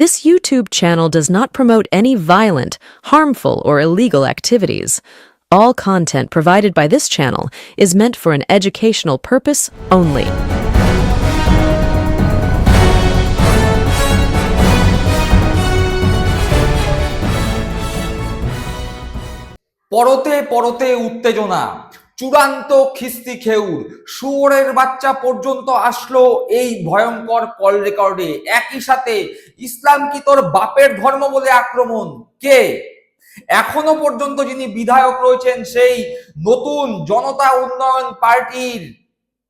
This YouTube channel does not promote any violent, harmful, or illegal activities. All content provided by this channel is meant for an educational purpose only. পরতে পরতে উত্তেজনা চূড়ান্ত খিস্তি খেউর। শুয়োরের বাচ্চা পর্যন্ত আসলো এই ভয়ঙ্কর কল রেকর্ডে একই সাথে ইসলাম কি তোর বাপের ধর্ম বলে আক্রমণ? কে? এখনও পর্যন্ত যিনি বিধায়ক রয়েছেন সেই নতুন জনতা উন্নয়ন পার্টির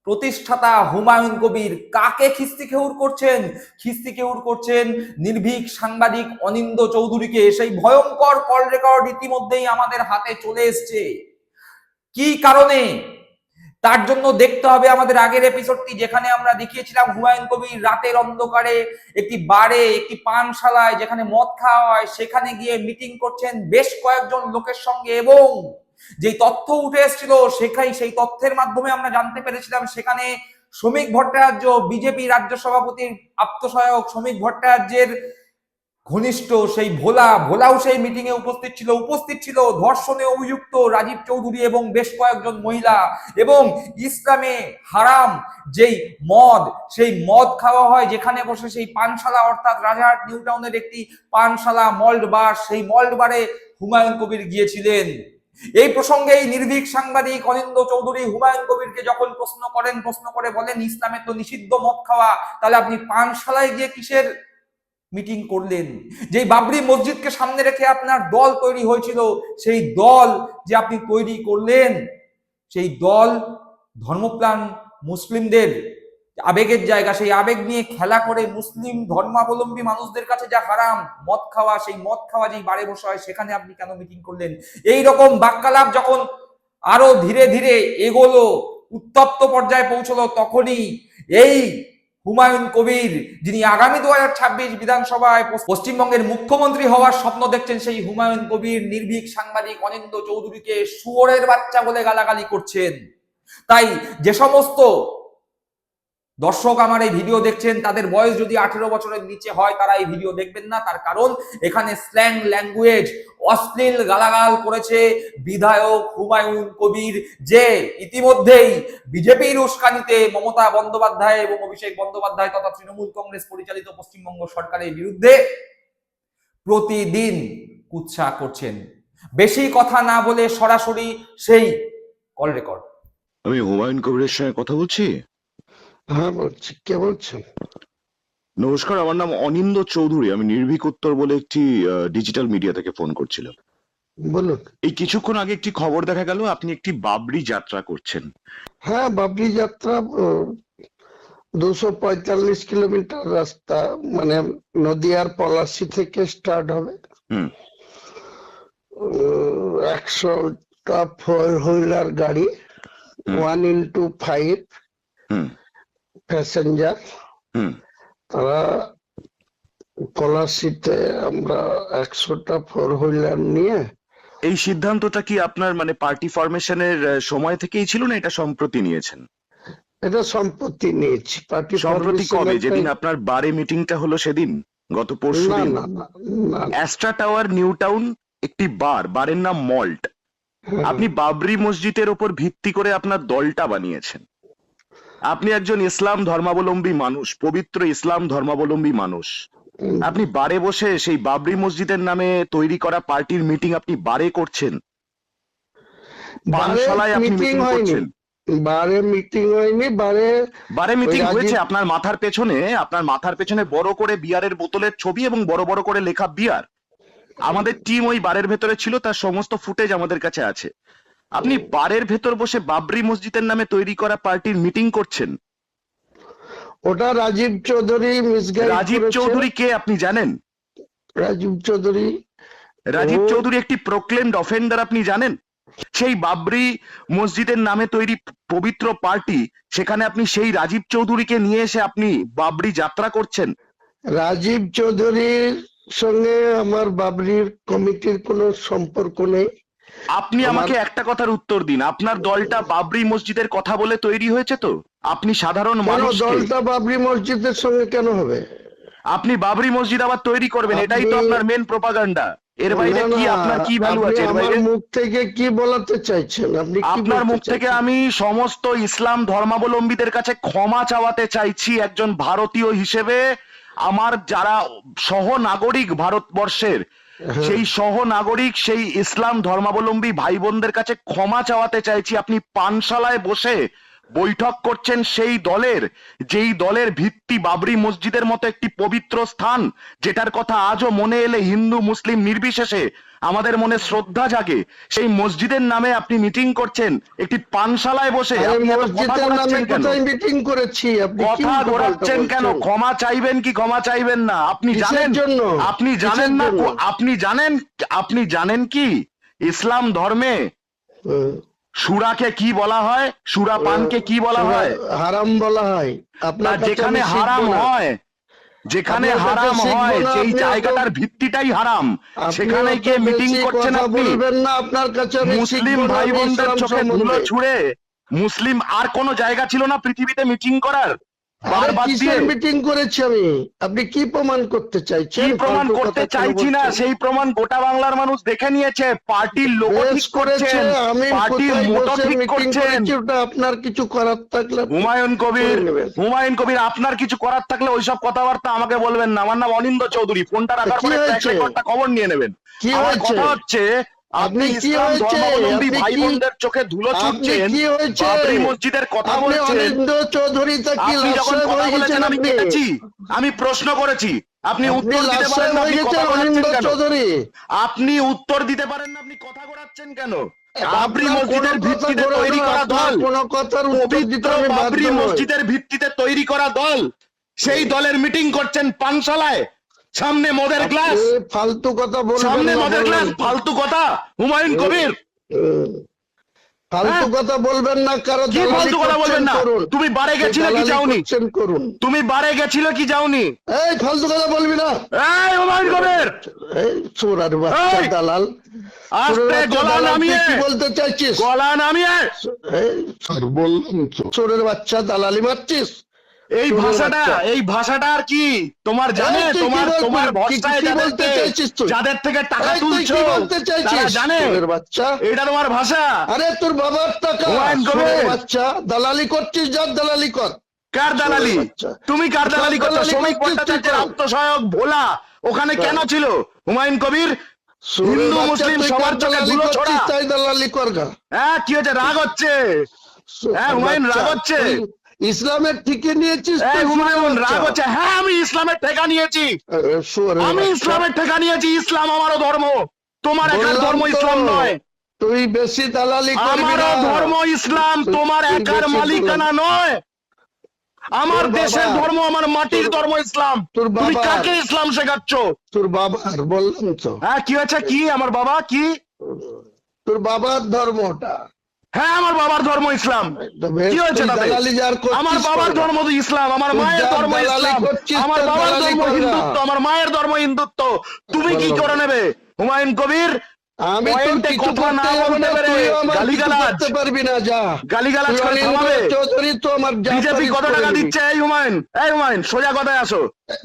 প্রতিষ্ঠাতা হুমায়ুন কবির। কাকে খিস্তি খেউর করছেন? খিস্তি খেউর করছেন নির্ভীক সাংবাদিক অনিন্দ চৌধুরীকে। সেই ভয়ঙ্কর কল রেকর্ড ইতিমধ্যেই আমাদের হাতে চলে এসছে। কি কারণে? তার জন্য দেখতে হবে আমাদের আগের এপিসোডটি যেখানে আমরা দেখিয়েছিলাম হুমায়ুন কবির রাতের অন্ধকারে একটি বারে, একটি পানশালায় যেখানে মদ খাওয়া হয়, সেখানে গিয়ে মিটিং করছেন বেশ কয়েকজন লোকের সঙ্গে এবং যে তথ্য উঠে এসেছিল সেখানে সেই তথ্যের মাধ্যমে আমরা জানতে পেরেছিলাম সেখানে শ্রমিক ভট্টাচার্য, বিজেপি রাজ্য সভাপতির আত্মসহায়ক শ্রমিক ভট্টাচার্যের ঘনিষ্ঠ সেই ভোলা, ভোলাও সেই মিটিং এ উপস্থিত ছিল উপস্থিত ছিল ধর্ষণে অভিযুক্ত রাজীব চৌধুরী এবং বেশ কয়েকজন মহিলা এবং ইসলামে হারাম যেই মদ, সেই মদ খাওয়া হয় যেখানে বসে সেই পানশালা অর্থাৎ রাজারহাট নিউ টাউনের একটি পানশালা মল্ট বার, সেই মল্ট বারে হুমায়ুন কবির গিয়েছিলেন। এই প্রসঙ্গে এই নির্ভীক সাংবাদিক অনিন্দ চৌধুরী হুমায়ুন কবিরকে যখন প্রশ্ন করেন, প্রশ্ন করে বলেন, ইসলামে তো নিষিদ্ধ মদ খাওয়া, তাহলে আপনি পানশালায় গিয়ে কিসের মিটিং করলেন। যেই বাবরি মসজিদকে সামনে রেখে আপনার দল তৈরি হয়েছিল, সেই দল যে আপনি তৈরি করলেন, সেই দল ধর্মপ্রাণ মুসলিমদের আবেগের জায়গা, সেই আবেগ নিয়ে খেলা করে মুসলিম ধর্মাবলম্বী মানুষদের কাছে যা হারাম, মদ খাওয়া, সেই মদ খাওয়া যেই বাড়ি বসে হয়, সেখানে আপনি কেন মিটিং করলেন? এই রকম বাক্যালাপ যখন আরও ধীরে ধীরে এগোলো, উত্তপ্ত পর্যায়ে পৌঁছলো, তখনই এই হুমায়ুন কবির, যিনি আগামী দু হাজার ছাব্বিশ বিধানসভায় পশ্চিমবঙ্গের মুখ্যমন্ত্রী হওয়ার স্বপ্ন দেখছেন সেই হুমায়ুন কবির নির্ভীক সাংবাদিক অনিন্দ চৌধুরীকে শুয়োরের বাচ্চা বলে গালাগালি করছেন। তাই যে সমস্ত দর্শক আমার এই ভিডিও দেখছেন, তাদের বয়স যদি আঠেরো বছরের নিচে হয়, তারা এই ভিডিও দেখবেন না। তার কারণ, এখানে স্ল্যাং ল্যাঙ্গুয়েজ অশ্লীল গালাগাল করেছে বিধায়ক হুমায়ুন কবির, যে ইতিমধ্যেই বিজেপির উস্কানিতে মমতা বন্দ্যোপাধ্যায় এবং অভিষেক বন্দ্যোপাধ্যায় তথা তৃণমূল কংগ্রেস পরিচালিত পশ্চিমবঙ্গ সরকারের বিরুদ্ধে প্রতিদিন কুৎসা করছেন। বেশি কথা না বলে সরাসরি সেই কল রেকর্ড আমি হুমায়ুন কবিরের সঙ্গে কথা বলছি? হ্যাঁ বলছি। কে বলছেন? নমস্কার আমার নাম অনিন্দ চৌধুরী। আমি নির্ভীক উত্তর বলে একটি ডিজিটাল মিডিয়া থেকে ফোন করছিলাম। বলুন। এই কিছুক্ষণ আগে একটি খবর দেখা গেল আপনি একটি বাবরি যাত্রা করছেন। হ্যাঁ বাবরি যাত্রা দুশো পঁয়তাল্লিশ কিলোমিটার রাস্তা মানে নদিয়ার পলাশি থেকে স্টার্ট হবে। হুম। একশোটা ফোর হুইলার গাড়ি। ওয়ান ইন্টু ফাইভ হুম। প্যাসেঞ্জার। তারা পলাশিতে আমরা একশোটা ফোর হুইলার নিয়ে। এই সিদ্ধান্তটা কি আপনার মানে পার্টি ফরমেশনের সময় থেকেই ছিল না এটা সম্প্রতি নিয়েছেন? এটা সম্পত্তি নিয়েছি। পার্টি সম্প্রতি কবে? যেদিন আপনার বারে মিটিংটা হলো সেদিন? গত পরশু দিন? অ্যাস্ট্রা টাওয়ার নিউ টাউন একটি বার বারের নাম মল্ট। আপনি বাবরি মসজিদের ওপর ভিত্তি করে আপনার দলটা বানিয়েছেন। আপনি একজন ইসলাম ধর্মাবলম্বী মানুষ পবিত্র ইসলাম ধর্মাবলম্বী মানুষ। আপনি বারে বসে সেই বাবরি মসজিদের নামে তৈরি করা পার্টির মিটিং আপনি বারে করছেন? পানশালায় আপনি মিটিং মিটিং করছেন? বারে মিটিং হয়নি বারে বারে মিটিং হয়েছে আপনার মাথার পেছনে আপনার মাথার পেছনে বড় করে বিয়ারের বোতলের ছবি এবং বড় বড় করে লেখা বিয়ার। আমাদের টিম ওই বারের ভেতরে ছিল তার সমস্ত ফুটেজ আমাদের কাছে আছে। আপনি বারের ভেতর বসে বাবরি মসজিদের নামে তৈরি করা পার্টির মিটিং করছেন। ওটা রাজীব চৌধুরী রাজীব চৌধুরী কে আপনি জানেন? রাজীব চৌধুরী। রাজীব চৌধুরী একটি প্রোক্লেমড অফেন্ডার আপনি জানেন? সেই বাবরি মসজিদের নামে তৈরি পবিত্র পার্টি সেখানে আপনি সেই রাজীব চৌধুরীকে নিয়ে এসে আপনি বাবরি যাত্রা করছেন। রাজীব চৌধুরীর সঙ্গে আমার বাবরির কমিটির কোনো সম্পর্ক নেই। আপনি আমাকে একটা কথার উত্তর দিন। আপনার দলটা বাবরি মসজিদের কথা বলে তৈরি হয়েছে তো? আপনি সাধারণ মানুষ দলটা বাবরি মসজিদের সঙ্গে কেন হবে? আপনি বাবরি মসজিদ আবার তৈরি করবেন এটাই তো আপনার মেন প্রপাগান্ডা এর বাইরে কি আপনার কি ভ্যালু আছে? এর বাইরে মুখ থেকে কি বলাতে চাইছেন? আপনি আপনার মুখ থেকে আমি সমস্ত ইসলাম ধর্মাবলম্বীদের কাছে ক্ষমা চাওয়াতে চাইছি একজন ভারতীয় হিসেবে। আমার যারা সহ নাগরিক ভারতবর্ষের। সেই সহ নাগরিক সেই ইসলাম ধর্মাবলম্বী ভাই বোনদের কাছে ক্ষমা চাওয়াতে চাইছি। আপনি পানশালায় বসে বৈঠক করছেন সেই দলের যেই দলের ভিত্তি বাবরি মসজিদের মতো একটি পবিত্র স্থান যেটার কথা আজও মনে এলে হিন্দু মুসলিম নির্বিশেষে আমাদের মনে শ্রদ্ধা জাগে। সেই মসজিদের নামে আপনি মিটিং করছেন একটি পানশালায় বসে মিটিং করেছি? কথা ঘোরাচ্ছেন কেন? ক্ষমা চাইবেন কি ক্ষমা চাইবেন না? আপনি জানেন জন্য? আপনি জানেন না আপনি জানেন আপনি জানেন কি? ইসলাম ধর্মে। সুরাকে কি বলা হয়? সুরা পানকে কি বলা হয়? হারাম বলা হয়। আপনার যেখানে হারাম হয় যেখানে হারাম হয় সেই জায়গাটার ভিত্তিটাই হারাম। সেখানে গিয়ে মিটিং করছেন আপনি। বলবেন না আপনার কাছে মুসলিম ভাই বোনদের চোখে ধুলো। ছুড়ে মুসলিম আর কোন জায়গা ছিল না পৃথিবীতে মিটিং করার? মিটিং করেছি আমি? আপনি কি প্রমাণ করতে চাইছেন? কি প্রমাণ করতে চাইছি না? সেই প্রমাণ গোটা বাংলার মানুষ দেখে নিয়েছে পার্টির লোগো ঠিক করেছে আমি পার্টির মোটো ঠিক মিটিং ওটা আপনার কিছু করার থাকলে হুমায়ুন কবির হুমায়ুন কবির আপনার কিছু করার থাকলে ওইসব কথাবার্তা আমাকে বলবেন না। আমার নাম অনিন্দ চৌধুরী। ফোনটা রাখার পরে খবর নিয়ে নেবেন। কি? হচ্ছে আপনি কি হয়েছে? ভাই বোনদের চোখে ধুলো ছুটছেন কি হয়েছে? বাবরি মসজিদের কথা বলছেন। চৌধুরী কি আপনি আমি প্রশ্ন করেছি। আপনি উত্তর দিতে পারেন না আপনি কথা অনিন্দ বলাচ্ছেন কেন? চৌধুরী। আপনি উত্তর দিতে পারেন না আপনি কথা ঘোরাচ্ছেন কেন? বাবরি মসজিদের ভিত্তিতে তৈরি করা দল। কোনো কথার পবিত্র বাবরি মসজিদের ভিত্তিতে তৈরি করা দল। সেই দলের মিটিং করছেন পানশালায়। সামনে মদের গ্লাস। ফালতু কথা বলবেন সামনে মদের গ্লাস ফালতু কথা। হুমায়ুন কবির। ফালতু হ্যাঁ? কথা বলবেন না কারও কি ফালতু কথা বলবেন না? তুমি বারে গেছিলে কি যাওনি? করুন। তুমি বারে গেছিলে কি যাওনি? এই ফালতু কথা বলবি না। এই হুমায়ুন কবির। এই চোরার বাচ্চা দালাল। আস্তে গলা নামিয়ে। কি বলতে চাইছিস? গলা নামিয়ে। এই, চোরের বাচ্চা দালালি মারছিস? এই ভাষাটা এই ভাষাটা আর কি? তোমার জানে তোমার তোমার ভরসায় কি বলতে চাইছিস তুই? যাদের থেকে টাকা তুলছো বলতে চাইছিস জানে। বাচ্চা? এটা তোমার ভাষা। আরে তোর বাবার টাকা। বাচ্চা দালালি করছিস যার দালালি কর। কার দালালি? তুমি কার দালালি কার করছ শ্রমিক ভট্টাচার্যের আত্মসহায়ক ভোলা। ওখানে কেন ছিল? হুমায়ুন কবির? হিন্দু মুসলিম সবার চোখে ধুলো ছোড়া। তাই দালালি কর গা। হ্যাঁ কি হচ্ছে রাগ হচ্ছে। হ্যাঁ, হুমায়ুন রাগ হচ্ছে। ইসলামের ঠিকই নিয়েছিস রাগ হচ্ছে। হ্যাঁ আমি ইসলামের ঠেকা নিয়েছি। আমি ইসলামের ঠেকা নিয়েছি ইসলাম আমারও ধর্ম। তোমার একার ধর্ম ইসলাম নয়। তুই বেশি দালালি করবি না। ধর্ম ইসলাম তোমার একার মালিকানা নয়। আমার দেশের ধর্ম আমার মাটির ধর্ম ইসলাম। তোর তুমি কাকে ইসলাম শেখাচ্ছ? তোর বাবার বললাম তো। হ্যাঁ কি হয়েছে? কি? আমার বাবা? কি? তোর বাবার ধর্মটা। হ্যাঁ আমার বাবার ধর্ম ইসলাম। কি হয়েছে আমার বাবার ধর্ম তো ইসলাম আমার মায়ের ধর্ম ইসলাম আমার বাবার ধর্ম হিন্দুত্ব আমার মায়ের ধর্ম হিন্দুত্ব। তুমি কি করে নেবে? হুমায়ুন কবির আমি তোর পয়েন্টে কিছু কথা না বলতে না পেরে তুইও আমার কিছু গালিগালাজ। পারবি না যা। গালিগালাজ তুই করে থামাবে? চৌধুরী তো আমার বিজেপি কত টাকা দিচ্ছে? এই হুমায়ুন এই হুমায়ুন সোজা কথায় আসো।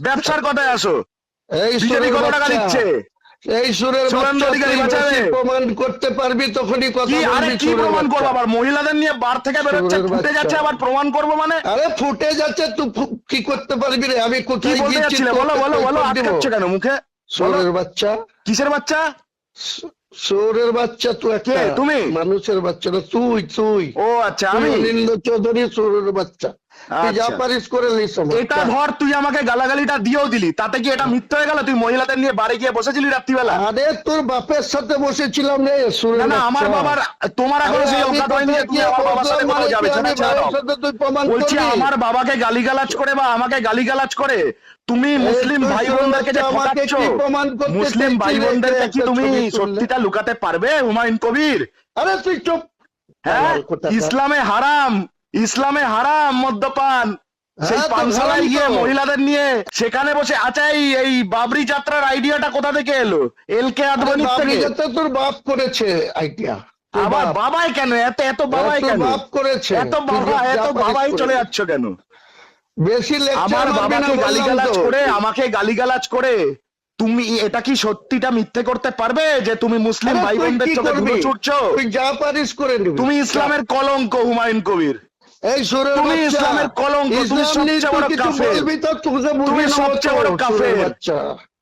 ব্যবসার কথায় আসো। এই বিজেপি কত টাকা দিচ্ছে? এই সুরের। প্রমাণ করতে পারবি তখনই কথা আরে কি প্রমাণ করব? আবার মহিলাদের নিয়ে বার থেকে বেরোচ্ছে ফুটে যাচ্ছে আবার প্রমাণ করব মানে? আরে ফুটে যাচ্ছে তুই কি করতে পারবি রে? আমি কি কোথায় গিয়েছি বলো বলো বলো দিব? কেন মুখে? শুয়োরের বাচ্চা। কিসের বাচ্চা? শুয়োরের বাচ্চা তুই একটা তুমি? মানুষের বাচ্চা না তুই তুই। ও আচ্ছা আমি? অনিন্দ চৌধুরী শুয়োরের বাচ্চা। তুই যা আচ্ছা। পারিস করে লিস এটা ধর তুই আমাকে গালাগালিটা দিয়েও দিলি। তাতে কি এটা মিথ্যে হয়ে গেল? তুই মহিলাদের নিয়ে বাড়ি গিয়ে বসেছিলি রাত্রিবেলা? আরে তোর বাপের সাথে বসেছিলাম রে না না আমার বাবার তোমার এখনও সেই অজ্ঞাত হয়নি গিয়ে আমার বাবার সাথে মানে যাবে। ছাড়ো। তুই প্রমাণ বলছি আমার বাবাকে গালিগালাজ করে বা আমাকে গালিগালাজ করে তুমি মুসলিম ভাই বোনদেরকে যে ঠকাচ্ছ প্রমাণ মুসলিম ভাই? বোনদেরকে কি তুমি সত্যিটা লুকাতে পারবে হুমায়ুন কবির? আরে তুই চুপ। হ্যাঁ ইসলামে হারাম। ইসলামে হারাম মদ্যপান। সেই হ্যাঁ, পানশালায় গিয়ে মহিলাদের নিয়ে সেখানে বসে আচ্ছা এই বাবরি যাত্রার আইডিয়াটা কোথা থেকে এলো? এল কে বাবরি থেকে? তোর বাপ করেছে আইডিয়া। আবার বাবাই কেন? এত এত বাবাই কেন? বাপ করেছে। এত বাবা এত বাবাই চলে। যাচ্ছ কেন? বেশি আমার বাবাকে গালিগালাজ করে আমাকে গালিগালাজ করে তুমি এটা কি সত্যিটা মিথ্যে করতে পারবে যে তুমি মুসলিম ভাই বোনদের চোখে ধুলো ছুটছো? তুই যা পারিস করে তুমি ইসলামের কলঙ্ক হুমায়ুন কবির। এই সুরের তুমি ইসলামের কলঙ্ক, তুমি সবচেয়ে বড় কাফের। তুমি সবচেয়ে বড় কাফের।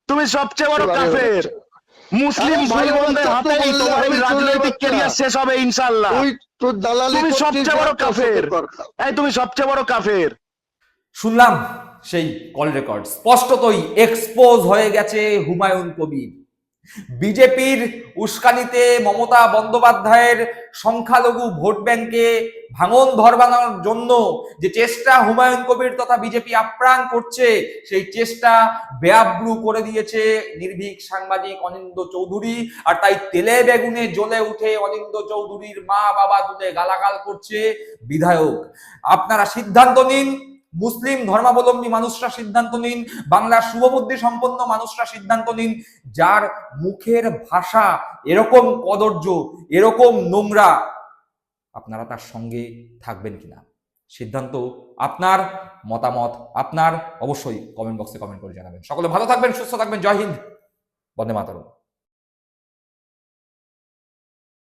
তুমি সবচেয়ে বড় কাফের। মুসলিম ভাই বোনদের বাচ্চা তো হাতেই বললে তোমার এই সুরের রাজনৈতিক ক্যারিয়ার শেষ হবে ইনশাল্লাহ তুই তোর দালালি তুমি সবচেয়ে বড় কাফের। এই তুমি সবচেয়ে বড় কাফের। শুনলাম সেই কল রেকর্ড স্পষ্টতই এক্সপোজ হয়ে গেছে হুমায়ুন কবির। বিজেপির উস্কানিতে মমতা বন্দ্যোপাধ্যায়ের সংখ্যালঘু ভোট ব্যাংকে ভাঙন ধরবানোর জন্য যে চেষ্টা হুমায়ুন কবির তথা বিজেপি আপ্রাণ করছে, সেই চেষ্টা বেআব্রু করে দিয়েছে নির্ভীক সাংবাদিক অনিন্দ চৌধুরী। আর তাই তেলে বেগুনে জ্বলে উঠে অনিন্দ চৌধুরীর মা বাবা তুলে গালাগাল করছে বিধায়ক। আপনারা সিদ্ধান্ত নিন, মুসলিম ধর্মাবলম্বী মানুষরা সিদ্ধান্ত নিন, বাংলার শুভবুদ্ধি সম্পন্ন মানুষরা সিদ্ধান্ত নিন, যার মুখের ভাষা এরকম কদর্য, এরকম নোংরা আপনারা তার সঙ্গে থাকবেন কিনা? সিদ্ধান্ত আপনার, মতামত আপনার, অবশ্যই কমেন্ট বক্সে কমেন্ট করে জানাবেন। সকলে ভালো থাকবেন, সুস্থ থাকবেন, জয় হিন্দ। বন্দে মাতরম।